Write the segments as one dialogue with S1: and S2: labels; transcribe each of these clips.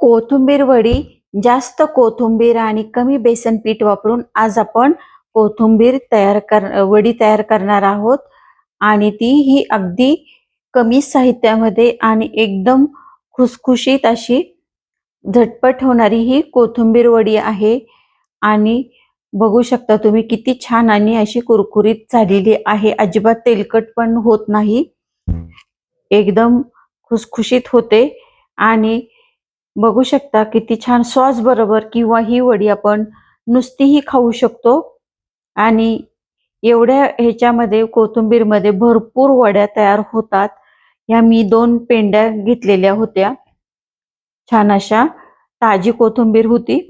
S1: कोथिंबीर वडी जास्त कोथिंबीर आणि कमी बेसन पीठ वापरून आज आपण कोथिंबीर तयार कर वडी तयार करणार आहोत. आणि ती ही अगदी कमी साहित्यामध्ये आणि एकदम खुसखुशीत अशी झटपट होणारी ही कोथिंबीर वडी आहे. आणि बघू शकता तुम्ही किती छान आणि अशी कुरकुरीत झालेली आहे. अजिबात तेलकट पण होत नाही. एकदम खुसखुशीत होते. आणि बघू शकता किती छान सॉस बरोबर किंवा ही वडी आपण नुसतीही खाऊ शकतो. आणि एवढ्या ह्याच्यामध्ये कोथिंबीरमध्ये भरपूर वड्या तयार होतात. ह्या मी दोन पेंड्या घेतलेल्या होत्या. छान अशा ताजी कोथिंबीर होती.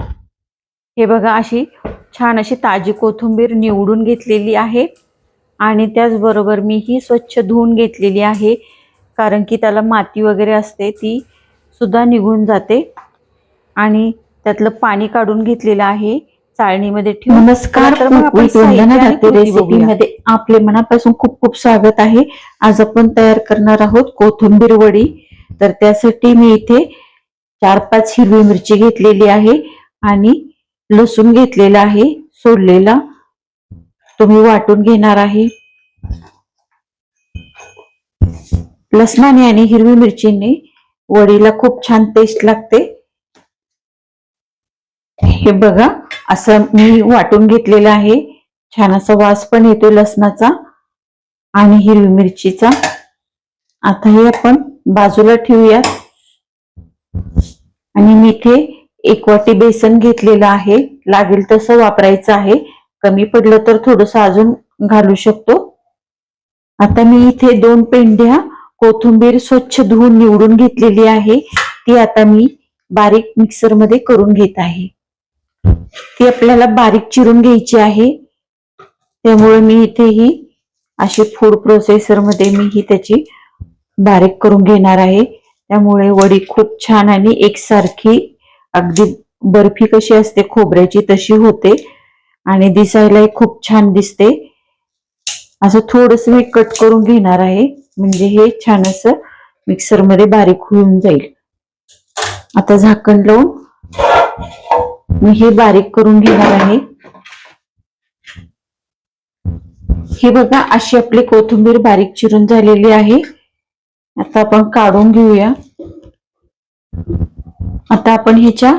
S1: हे बघा अशी छान अशी ताजी कोथिंबीर निवडून घेतलेली आहे. आणि त्याचबरोबर मी ही स्वच्छ धुवून घेतलेली आहे. कारण की त्याला माती वगैरे असते ती सुद्धा निघून जाते. आणि त्यातलं पाणी काढून घेतलेलं आहे. चाळणीमध्ये ठेवून.
S2: नमस्कार. रेसिपीमध्ये आपले मनापासून खूप खूप स्वागत आहे. आज आपण तयार करणार आहोत कोथिंबीर वडी. तर त्यासाठी मी इथे चार पाच हिरवी मिरची घेतलेली आहे आणि लसूण घेतलेला आहे सोडलेला. तुम्ही वाटून घेणार आहे. लसणाने आणि हिरवी मिरचीने वडीला खूप छान टेस्ट लागते. हे बघा असं मी वाटून घेतलेलं आहे. छान असा वास पण येतो लसणाचा आणि हिरवी मिरचीचा. आता हे आपण बाजूला ठेवूयात. आणि मी इथे एक वाटी बेसन घेतलेलं आहे. लागेल तसं वापरायचं आहे. कमी पडलं तर थोडस अजून घालू शकतो. आता मी इथे दोन पेंड्या कोथिंबीर स्वच्छ धुवून निवडून घेतलेली आहे. ती आता मी बारीक मिक्सरमध्ये करून घेत आहे. ती आपल्याला बारीक चिरून घ्यायची आहे. त्यामुळे मी इथे ही अशी फूड प्रोसेसरमध्ये मी ही त्याची बारीक करून घेणार आहे. त्यामुळे वडी खूप छान आणि एकसारखी अगदी बर्फी कशी असते खोबऱ्याची तशी होते. आणि दिसायलाही खूप छान दिसते. असं थोडस मी कट करून घेणार आहे. म्हणजे हे छान असं मिक्सरमध्ये बारीक होऊन जाईल. आता झाकण लावून मी हे बारीक करून घेणार आहे. हे बघा अशी आपली कोथिंबीर बारीक चिरून झालेली आहे. आता आपण काढून घेऊया. आता आपण ह्याच्या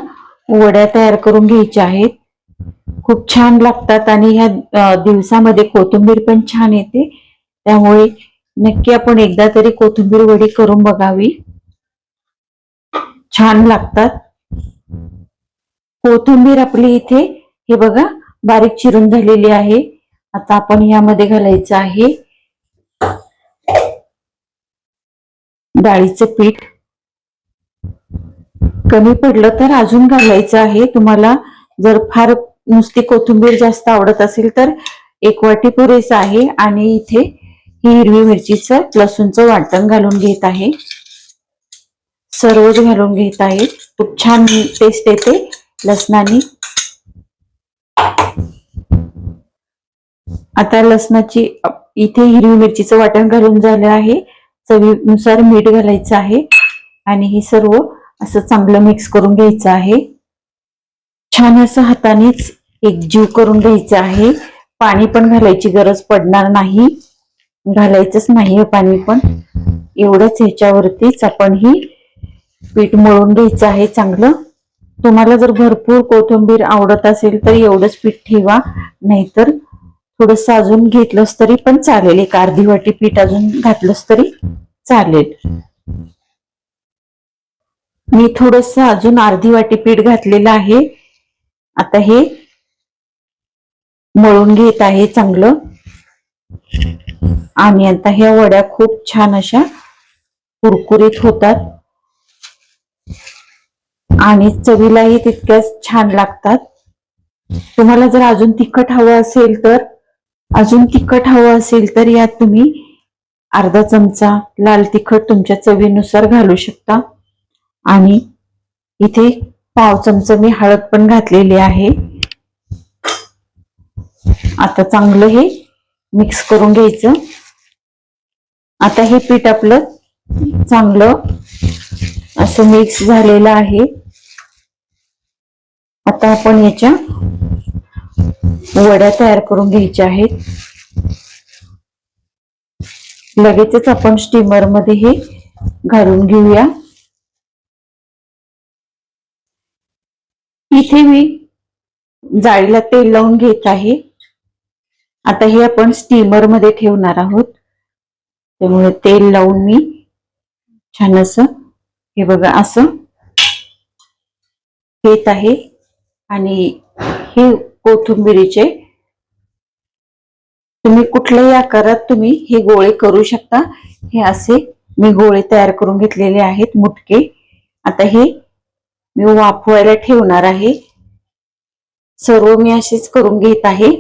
S2: वड्या तयार करून घ्यायच्या आहेत. खूप छान लागतात आणि ह्या दिवसामध्ये कोथिंबीर पण छान येते. त्यामुळे नक्की आपण एकदा तरी कोथिंबीर वडी करून बघावी. छान लागतात. कोथिंबीर आपली इथे हे बघा बारीक चिरून झालेली आहे. आता आपण यामध्ये घालायचं आहे. डाळीचं पीठ. कमी पडलं तर अजून घालायचं आहे. तुम्हाला जर फार नुसती कोथिंबीर जास्त आवडत असेल तर एक वाटी पुरेसा आहे. आणि इथे ही हिरवी मिरचीचं लसूणचं वाटण घालून घेत आहे. सर्वच घालून घेत आहे. खूप छान टेस्ट येते लसणाने. आता लसणाची इथे हिरवी मिरचीचं वाटण घालून झालं आहे. चवीनुसार मीठ घालायचं आहे. आणि हे सर्व असं चांगलं मिक्स करून घ्यायचं आहे. छान असं हातानेच एकजीव करून घ्यायचं आहे. पाणी पण घालायची गरज पडणार नाही. घालायचंच नाही पाणी पण. एवढंच ह्याच्यावरतीच आपण ही पीठ मळून घ्यायचं आहे चांगलं. तुम्हाला जर भरपूर कोथिंबीर आवडत असेल तर एवढंच पीठ ठेवा. नाहीतर थोडस अजून घेतलंस तरी पण चालेल. एक अर्धी वाटी पीठ अजून घातलंस तरी चालेल. मी थोडस अजून अर्धी वाटी पीठ घातलेलं आहे. आता हे मळून घेत आहे चांगलं. आणि आता ह्या वड्या खूप छान अशा कुरकुरीत होतात. आणि चवीलाही तितक्याच छान लागतात. तुम्हाला जर अजून तिखट हवं असेल तर अजून तिखट हवं असेल तर यात तुम्ही अर्धा चमचा लाल तिखट तुमच्या चवीनुसार घालू शकता. आणि इथे पाव चमचा मी हळद पण घातलेली आहे. आता चांगलं हे मिक्स करून घ्यायचं. आता हे पीठ आपलं चांगलं असं मिक्स झालेलं आहे. आता आपण याच्या वड्या तयार करून घ्यायच्या आहेत. लगेचच आपण स्टीमरमध्ये हे घालून घेऊया. इथे मी जाळीला तेल लावून घेत आहे. आता हे आपण स्टीमरमध्ये ठेवणार आहोत. त्यामुळे तेल लावून मी छान असं हे बघा असं घेत आहे. आणि हे कोथिंबिरीचे तुम्ही कुठल्याही आकारात तुम्ही हे गोळे करू शकता. हे असे मी गोळे तयार करून घेतलेले आहेत मुटके. आता हे मी वाफवायला ठेवणार आहे. सर्व मी असेच करून घेत आहे.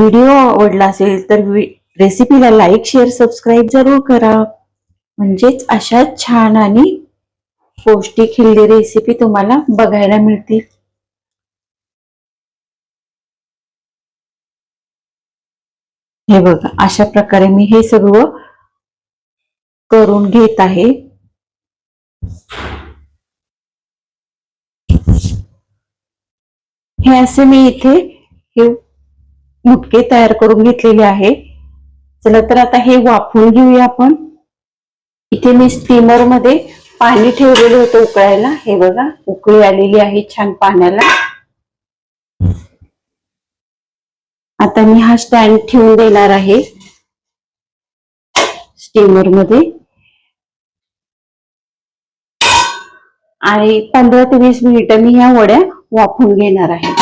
S2: व्हिडिओ आवडला असेल तर रेसिपीला लाईक शेअर सबस्क्राईब जरूर करा. म्हणजेच अशा छान आणि पौष्टिक हिल्दी रेसिपी तुम्हाला बघायला मिळतील. हे बघा अशा प्रकारे मी हे सगळं करून घेत आहे. हे असे मी इथे हे मुटके तयार करून घेतलेले आहे. चला तर आता हे वाफवून घेऊया आपण. इथे मी स्टीमरमध्ये पाणी ठेवलेलं होतं उकळायला. हे बघा उकळी आलेली आहे छान पाण्याला. आता मी हा स्टँड ठेवून देणार आहे. स्टीमरमध्ये. आणि पंधरा ते वीस मिनिटं मी ह्या वड्या वाफवून घेणार आहे.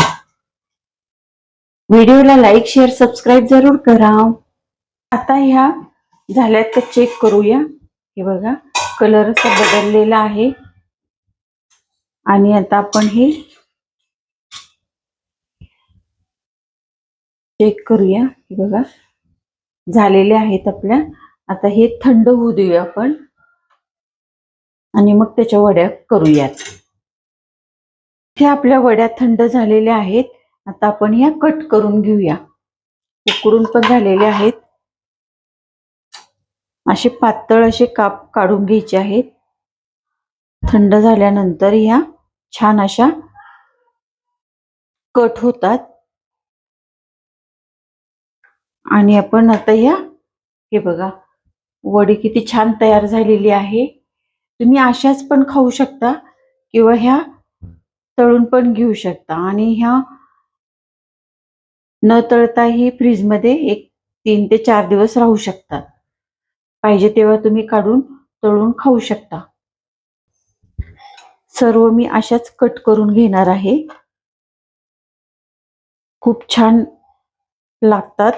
S2: व्हिडिओला लाईक शेअर सबस्क्राईब जरूर करा. आता ह्या झाल्यात का चेक करूया. हे बघा कलर असा बदललेला आहे. आणि आता आपण हे चेक करूया. हे बघा झालेले आहेत आपल्या. आता हे थंड होऊ देऊया आपण. आणि मग त्याच्या वड्या करूयात. ह्या आपल्या वड्या थंड झालेल्या आहेत. आता आपण या कट करून घेऊया. उकडून पण झालेले आहेत. असे पातळ असे काप काढून घ्यायचे आहेत. थंड झाल्यानंतर ह्या छान अशा कट होतात. आणि आपण आता या हे बघा वडी किती छान तयार झालेली आहे. तुम्ही अशाच पण खाऊ शकता किंवा ह्या तळून पण घेऊ शकता. आणि ह्या न तळताही फ्रीजमध्ये एक तीन ते चार दिवस राहू शकतात. पाहिजे तेव्हा तुम्ही काढून तळून खाऊ शकता. सर्व मी अशाच कट करून घेणार आहे. खूप छान लागतात.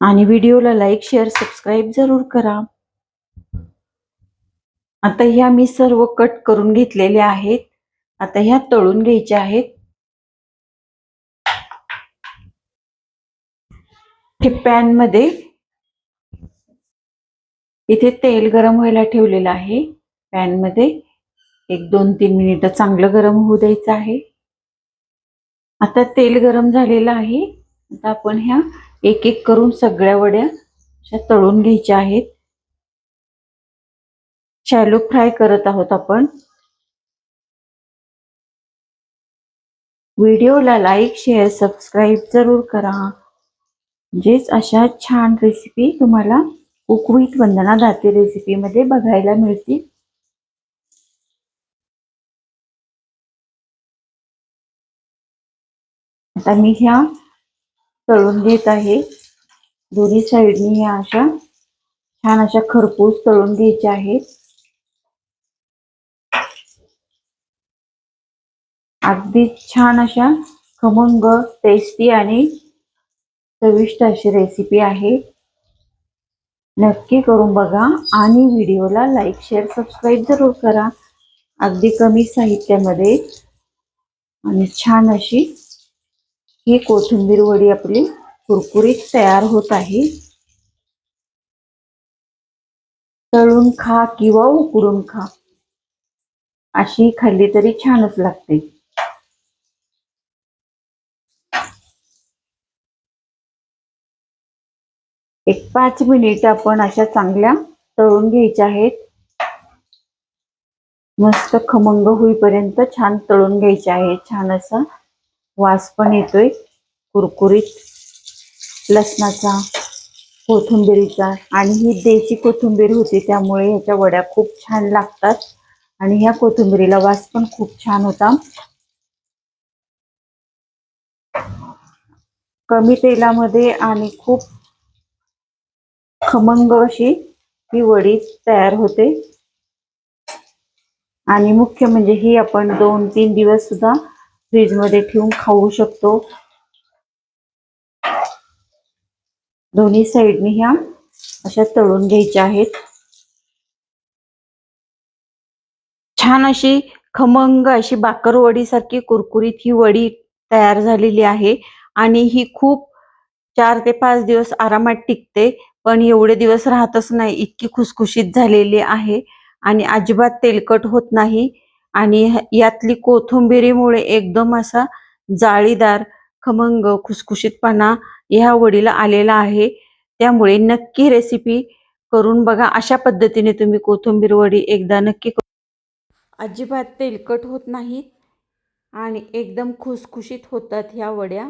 S2: आणि व्हिडिओला लाईक शेअर सबस्क्राईब जरूर करा. आता ह्या मी सर्व कट करून घेतलेल्या आहेत. आता ह्या तळून घ्यायच्या आहेत. हे इथे तेल गरम व्हायला ठेवलेलं आहे. पॅनमध्ये एक दोन तीन मिनिटं चांगलं गरम होऊ द्यायचं आहे. आता तेल गरम झालेलं आहे. आता आपण ह्या एक एक करून सगळ्या वड्या अशा तळून घ्यायच्या आहेत. शॅलो फ्राय करत आहोत आपण. व्हिडिओला लाईक शेअर सबस्क्राईब जरूर करा. म्हणजेच अशा छान रेसिपी तुम्हाला कुकवित वंदना दाते रेसिपी मध्ये बघायला मिळतील. आता मी ह्या तळून घेत आहे. दोन्ही साईडनी ह्या अशा छान अशा खरपूस तळून घ्यायच्या आहेत. अगदी छान अशा खमंग टेस्टी आणि चविष्ट अशी रेसिपी आहे. नक्की करून बघा आणि व्हिडिओला लाईक शेअर सबस्क्राईब जरूर करा. अगदी कमी साहित्यामध्ये. आणि छान अशी ही कोथिंबीर वडी आपली कुरकुरीत तयार होत आहे. तळून खा किंवा उकडून खा. अशी खाल्ली तरी छानच लागते. एक पाच मिनिट आपण अशा चांगल्या तळून घ्यायच्या आहेत. मस्त खमंग होईपर्यंत छान तळून घ्यायचे आहे छान असा वास पण येतोय. कुरकुरीत लसणाचा कोथिंबीरीचा आणि ही देशी कोथिंबीर होती त्यामुळे ह्याच्या वड्या खूप छान लागतात. आणि ह्या कोथिंबीरीला वास पण खूप छान होता. कमी तेलामध्ये आणि खूप खमंग अशी ही वडी तयार होते. आणि मुख्य म्हणजे ही आपण दोन तीन दिवस सुद्धा फ्रीजमध्ये ठेवून खाऊ शकतो. दोन्ही साईडने ह्या अशा तळून घ्यायच्या आहेत. छान अशी खमंग अशी बाकरवडी सारखी कुरकुरीत ही वडी तयार झालेली आहे. आणि ही खूप चार ते पाच दिवस आरामात टिकते. पण एवढे दिवस राहतच नाही इतकी खुसखुशीत झालेली आहे आणि अजिबात तेलकट होत नाही आणि यातली कोथिंबिरीमुळे एकदम असा जाळीदार खमंग खुसखुशीतपणा ह्या वडीला आलेला आहे. त्यामुळे नक्की रेसिपी करून बघा अशा पद्धतीने तुम्ही कोथिंबीर वडी एकदा नक्की करू- अजिबात तेलकट होत नाहीत आणि एकदम खुसखुशीत होतात ह्या वड्या.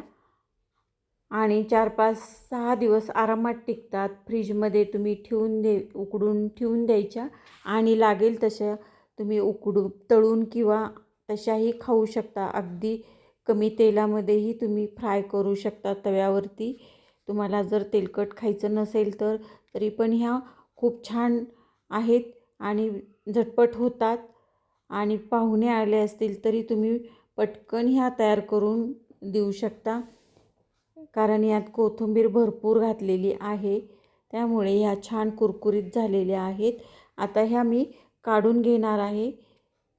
S2: आणि चार पाच सहा दिवस आरामात टिकतात. फ्रीजमध्ये तुम्ही ठेवून दे उकडून ठेवून द्यायच्या आणि लागेल तशा तुम्ही उकडू तळून किंवा तशाही खाऊ शकता. अगदी कमी तेलामध्येही तुम्ही फ्राय करू शकता तव्यावरती. तुम्हाला जर तेलकट खायचं नसेल तर तरी पण ह्या खूप छान आहेत आणि झटपट होतात. आणि पाहुणे आले असतील तरी तुम्ही पटकन ह्या तयार करून देऊ शकता. कारण यात कोथिंबीर भरपूर घातलेली आहे. त्यामुळे ह्या छान कुरकुरीत झालेल्या आहेत. आता ह्या मी काढून घेणार आहे.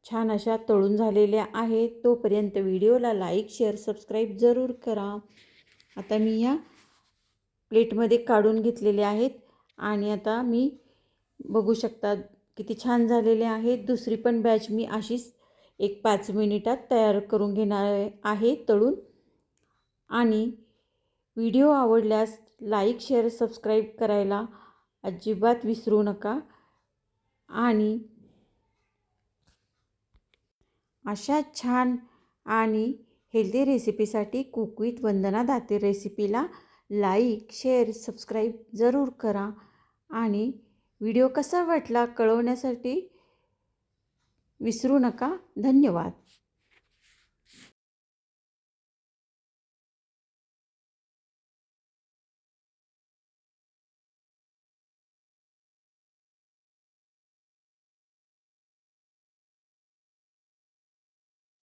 S2: छान अशा तळून झालेल्या आहेत. तोपर्यंत व्हिडिओला लाईक शेअर सबस्क्राईब जरूर करा. आता मी ह्या प्लेटमध्ये काढून घेतलेले आहेत. आणि आता मी बघू शकता किती छान झालेले आहेत. दुसरी पण बॅच मी अशीच एक पाच मिनिटात तयार करून घेणार आहे तळून. आणि व्हिडिओ आवडल्यास लाईक शेअर सबस्क्राईब करायला अजिबात विसरू नका. आणि अशा छान आणि हेल्दी रेसिपीसाठी कुक विथ वंदना दाते रेसिपीला लाईक शेअर सबस्क्राईब जरूर करा. आणि व्हिडिओ कसा वाटला कळवण्यासाठी विसरू नका. धन्यवाद.